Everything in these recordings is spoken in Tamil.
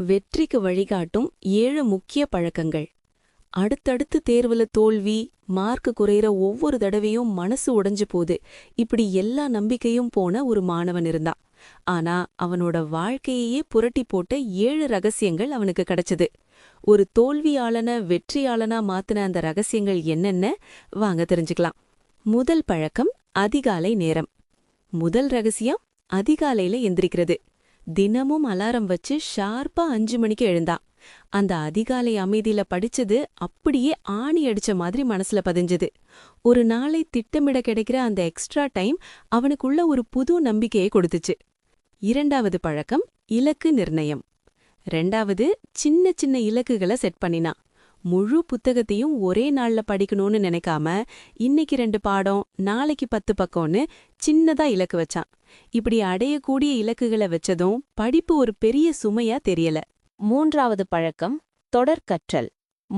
வெற்றிக்கு வழிகாட்டும் ஏழு முக்கிய பழக்கங்கள். அடுத்தடுத்து தேர்வுல தோல்வி மார்க் குறையிற ஒவ்வொரு தடவையும் மனசு உடைஞ்சு போது இப்படி எல்லா நம்பிக்கையும் போன ஒரு மாணவன் இருந்தான். ஆனா அவனோட வாழ்க்கையையே புரட்டி போட்ட ஏழு ரகசியங்கள் அவனுக்கு கிடைச்சது. ஒரு தோல்வியாளன வெற்றியாளனா மாத்தின அந்த ரகசியங்கள் என்னென்ன? வாங்க தெரிஞ்சுக்கலாம். முதல் பழக்கம் அதிகாலை நேரம். முதல் ரகசியம் அதிகாலையில எந்திரிக்கிறது. தினமும் அலாரம் வச்சு ஷார்ப்பா அஞ்சு மணிக்கு எழுந்தான் அந்த அதிகாலை அமைதியில படிச்சது அப்படியே ஆணி அடிச்ச மாதிரி மனசுல பதிஞ்சது. ஒரு நாளை திட்டமிட கிடைக்கிற அந்த எக்ஸ்ட்ரா டைம் அவனுக்குள்ள ஒரு புது நம்பிக்கையை கொடுத்துச்சு. இரண்டாவது பழக்கம் இலக்கு நிர்ணயம். ரெண்டாவது சின்ன சின்ன இலக்குகளை செட் பண்ணினான் முழு புத்தகத்தையும் ஒரே நாள்ல படிக்கணும்னு நினைக்காம இன்னைக்கு ரெண்டு பாடம் நாளைக்கு பத்து பக்கம்னு சின்னதா இலக்கு வச்சான். இப்படி அடையக்கூடிய இலக்குகளை வச்சதும் படிப்பு ஒரு பெரிய சுமையா தெரியல. மூன்றாவது பழக்கம் தொடர் கற்றல்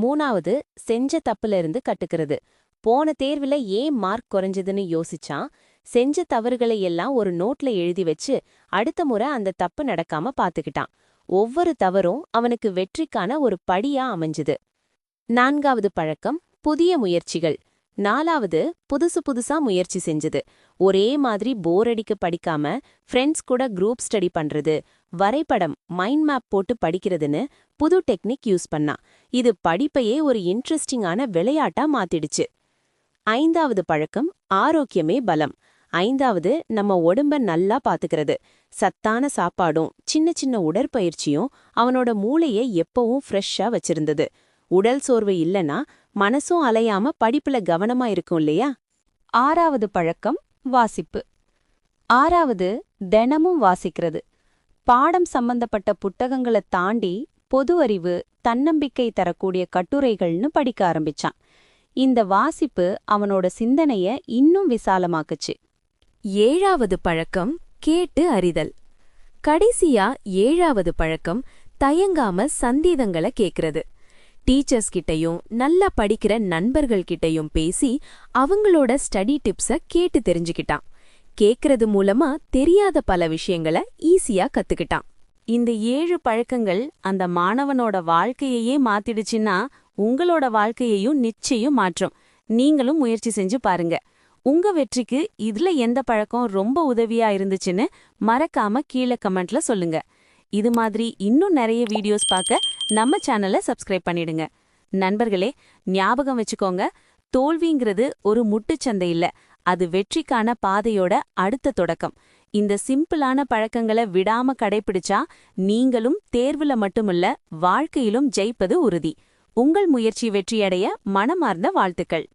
மூணாவது செஞ்ச தப்புல இருந்து கட்டுக்கிறது. போன தேர்வுல ஏன் மார்க் குறைஞ்சதுன்னு யோசிச்சான். செஞ்ச தவறுகளை எல்லாம் ஒரு நோட்ல எழுதி வச்சு அடுத்த முறை அந்த தப்பு நடக்காம பாத்துக்கிட்டான். ஒவ்வொரு தவறும் அவனுக்கு வெற்றிக்கான ஒரு படியா அமைஞ்சுது. நான்காவது பழக்கம் புதிய முயற்சிகள். நாலாவது புதுசு புதுசா முயற்சி செஞ்சது. ஒரே மாதிரி போர் அடிக்க படிக்காம ஃப்ரெண்ட்ஸ் கூட குரூப் ஸ்டடி பண்றது. வரைபடம் மைண்ட் மேப் போட்டு படிக்கிறதுன்னு புது டெக்னிக் யூஸ் பண்ணா இது படிப்பையே ஒரு இன்ட்ரெஸ்டிங்கான விளையாட்டா மாத்திடுச்சு. ஐந்தாவது பழக்கம் ஆரோக்கியமே பலம். ஐந்தாவது நம்ம உடம்ப நல்லா பாத்துக்கிறது. சத்தான சாப்பாடும் சின்ன சின்ன உடற்பயிற்சியும் அவனோட மூளையை எப்பவும் ஃப்ரெஷ்ஷா வச்சிருந்தது. உடல் சோர்வு இல்லனா மனசும் அலையாம படிப்புல கவனமா இருக்கும் இல்லையா? ஆறாவது பழக்கம் வாசிப்பு. ஆறாவது தினமும் வாசிக்கிறது. பாடம் சம்பந்தப்பட்ட புத்தகங்களை தாண்டி பொது அறிவு தன்னம்பிக்கை தரக்கூடிய கட்டுரைகள்னு படிக்க ஆரம்பிச்சான். இந்த வாசிப்பு அவனோட சிந்தனைய இன்னும் விசாலமாக்குச்சு. ஏழாவது பழக்கம் கேட்டு அறிதல். கடைசியா ஏழாவது பழக்கம் தயங்காம சந்தீதங்களை கேக்குறது. டீச்சர்ஸ் கிட்டயும் நல்லா படிக்கிற நண்பர்கள் கிட்டயும் பேசி அவங்களோட ஸ்டடி டிப்ஸ கேட்டு தெரிஞ்சுக்கிட்டான். கேக்குறது மூலமா தெரியாத பல விஷயங்களை ஈஸியா கத்துக்கிட்டான். இந்த ஏழு பழக்கங்கள் அந்த மாணவனோட வாழ்க்கையையே மாத்திடுச்சுன்னா உங்களோட வாழ்க்கையையும் நிச்சயம் மாற்றும். நீங்களும் முயற்சி செஞ்சு பாருங்க. உங்க வெற்றிக்கு இதுல எந்த பழக்கம் ரொம்ப உதவியா இருந்துச்சுன்னு மறக்காம கீழே கமெண்ட்ல சொல்லுங்க. இது மாதிரி இன்னும் நிறைய வீடியோஸ் பார்க்க நம்ம சேனலை சப்ஸ்கிரைப் பண்ணிடுங்க. நண்பர்களே ஞாபகம் வச்சுக்கோங்க தோல்விங்கிறது ஒரு முட்டுச்சந்தை இல்ல. அது வெற்றிக்கான பாதையோட அடுத்த தொடக்கம். இந்த சிம்பிளான பழக்கங்களை விடாம கடைபிடிச்சா நீங்களும் தேர்வுல மட்டுமல்ல வாழ்க்கையிலும் ஜெயிப்பது உறுதி. உங்கள் முயற்சி வெற்றியடைய மனமார்ந்த வாழ்த்துக்கள்.